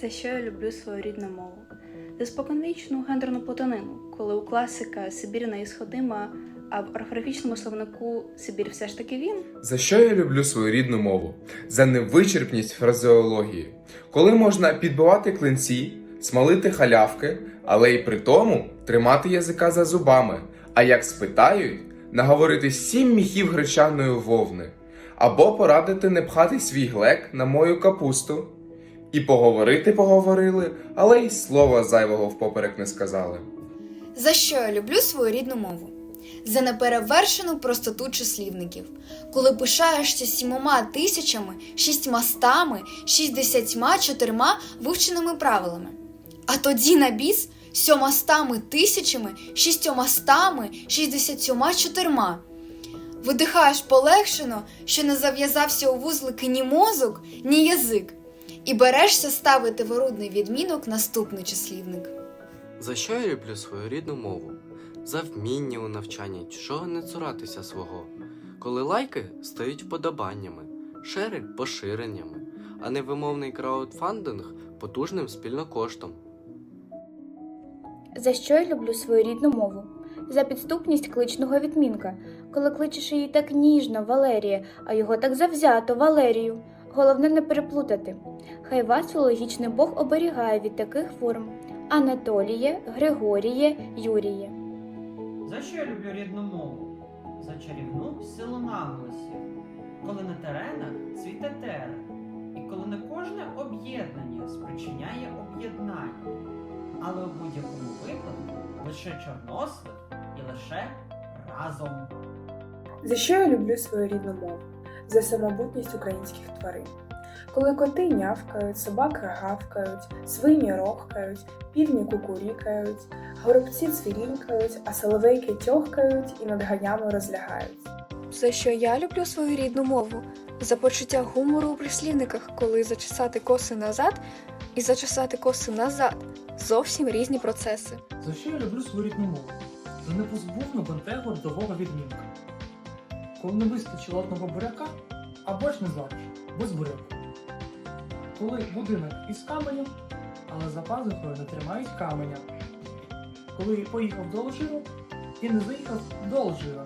За що я люблю свою рідну мову? За споконвічну гендерну плутанину, коли у класика Сибір неісходима, а в орфографічному словнику Сибір все ж таки він. За що я люблю свою рідну мову? За невичерпність фразеології, коли можна підбивати клинці, смалити халявки, але й при тому тримати язика за зубами, а як спитають, наговорити сім міхів гречаної вовни, або порадити не пхати свій глек на мою капусту. І поговорити поговорили, але й слова зайвого впоперек не сказали. За що я люблю свою рідну мову? За неперевершену простоту числівників, коли пишаєшся сімома тисячами, шістьмастами, шістдесятьма чотирма вивченими правилами. А тоді на біс сьомастами тисячами, шістьомастами, шістдесятьма чотирма. Видихаєш полегшено, що не зав'язався у вузлики ні мозок, ні язик, і берешся ставити в орудний відмінок наступний числівник. За що я люблю свою рідну мову? За вміння у навчанні чужого не цуратися свого, коли лайки стають вподобаннями, шери поширеннями, а невимовний краудфандинг потужним спільнокоштом. За що я люблю свою рідну мову? За підступність кличного відмінка, коли кличеш її так ніжно, Валерія, а його так завзято, Валерію. Головне не переплутати. Хай вас філологічний Бог оберігає від таких форм Анатоліє, Григоріє, Юріє. За що я люблю рідну мову? За чарівну силу наголосів, коли на теренах цвіте терен, і коли не кожне об'єднання спричиняє об'єднання, але у будь-якому випадку лише чорнослив і лише разом. За що я люблю свою рідну мову? За самобутність українських тварин. Коли коти нявкають, собаки гавкають, свині рохкають, півні кукурікають, горобці цвірінькають, а соловейки тьохкають і над ганями розлягають. За що я люблю свою рідну мову? За почуття гумору у прислівниках, коли зачесати коси назад і зачесати коси назад зовсім різні процеси. За що я люблю свою рідну мову? За непозбувну бентегу родового відмінка. Коли не вистачило одного буряка, а борщ не звариш, без буряку. Коли будинок із каменем, але за пазухою не тримають каменя. Коли поїхав до Алжиру і не заїхав до Алжира.